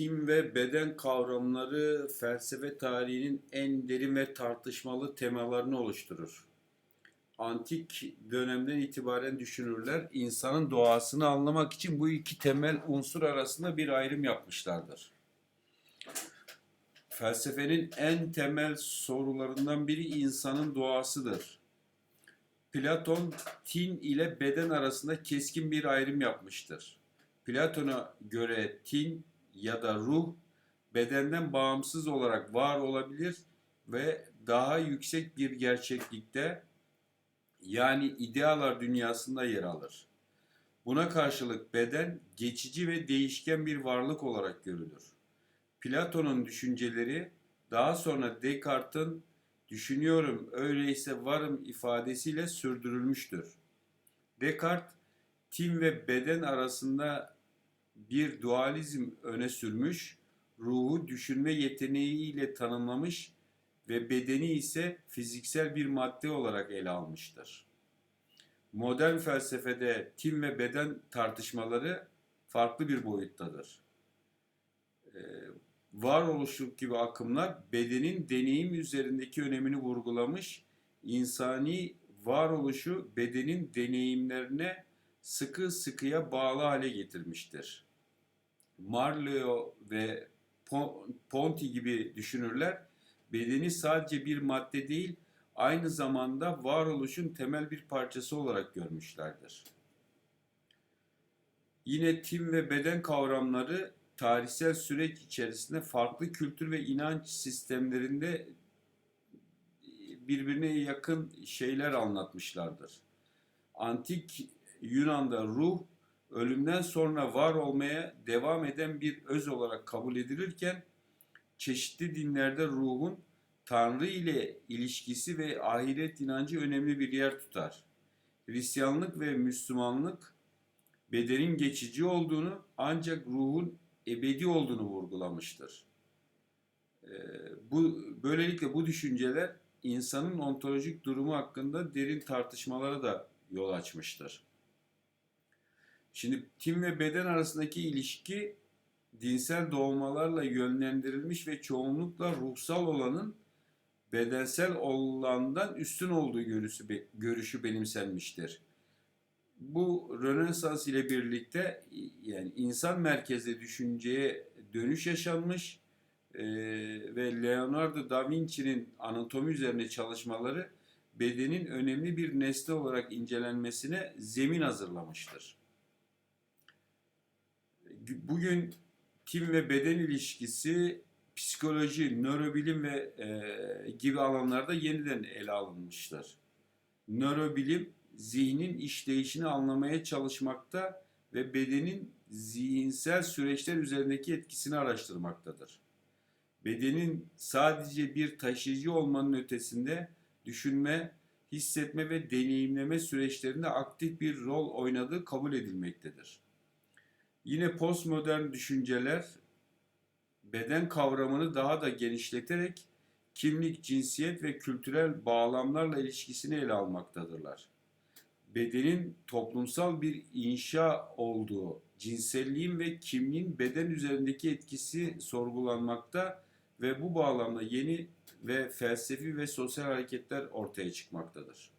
Tim ve beden kavramları felsefe tarihinin en derin ve tartışmalı temalarını oluşturur. Antik dönemden itibaren düşünürler insanın doğasını anlamak için bu iki temel unsur arasında bir ayrım yapmışlardır. Felsefenin en temel sorularından biri insanın doğasıdır. Platon tin ile beden arasında keskin bir ayrım yapmıştır. Platon'a göre tin ya da ruh bedenden bağımsız olarak var olabilir ve daha yüksek bir gerçeklikte yani idealar dünyasında yer alır. Buna karşılık beden geçici ve değişken bir varlık olarak görülür. Platon'un düşünceleri daha sonra Descartes'in düşünüyorum öyleyse varım ifadesiyle sürdürülmüştür. Descartes, tim ve beden arasında bir dualizm öne sürmüş, ruhu düşünme yeteneğiyle tanımlamış ve bedeni ise fiziksel bir madde olarak ele almıştır. Modern felsefede tim ve beden tartışmaları farklı bir boyuttadır. Ee, varoluşluk gibi akımlar bedenin deneyim üzerindeki önemini vurgulamış, insani varoluşu bedenin deneyimlerine sıkı sıkıya bağlı hale getirmiştir. Marleo ve Ponti gibi düşünürler bedeni sadece bir madde değil, aynı zamanda varoluşun temel bir parçası olarak görmüşlerdir. Yine tim ve beden kavramları tarihsel süreç içerisinde farklı kültür ve inanç sistemlerinde birbirine yakın şeyler anlatmışlardır. Antik Yunan'da ruh ölümden sonra var olmaya devam eden bir öz olarak kabul edilirken çeşitli dinlerde ruhun Tanrı ile ilişkisi ve ahiret inancı önemli bir yer tutar. Hristiyanlık ve Müslümanlık bedenin geçici olduğunu ancak ruhun ebedi olduğunu vurgulamıştır. Bu böylelikle bu düşünceler insanın ontolojik durumu hakkında derin tartışmalara da yol açmıştır. Şimdi tim ve beden arasındaki ilişki dinsel doğmalarla yönlendirilmiş ve çoğunlukla ruhsal olanın bedensel olandan üstün olduğu görüşü, görüşü benimsenmiştir. Bu Rönesans ile birlikte yani insan merkezli düşünceye dönüş yaşanmış e, ve Leonardo da Vinci'nin anatomi üzerine çalışmaları bedenin önemli bir nesne olarak incelenmesine zemin hazırlamıştır. Bugün tim ve beden ilişkisi psikoloji, nörobilim ve e, gibi alanlarda yeniden ele alınmıştır. Nörobilim zihnin işleyişini anlamaya çalışmakta ve bedenin zihinsel süreçler üzerindeki etkisini araştırmaktadır. Bedenin sadece bir taşıyıcı olmanın ötesinde düşünme, hissetme ve deneyimleme süreçlerinde aktif bir rol oynadığı kabul edilmektedir. Yine postmodern düşünceler beden kavramını daha da genişleterek kimlik, cinsiyet ve kültürel bağlamlarla ilişkisini ele almaktadırlar. Bedenin toplumsal bir inşa olduğu, cinselliğin ve kimliğin beden üzerindeki etkisi sorgulanmakta ve bu bağlamda yeni ve felsefi ve sosyal hareketler ortaya çıkmaktadır.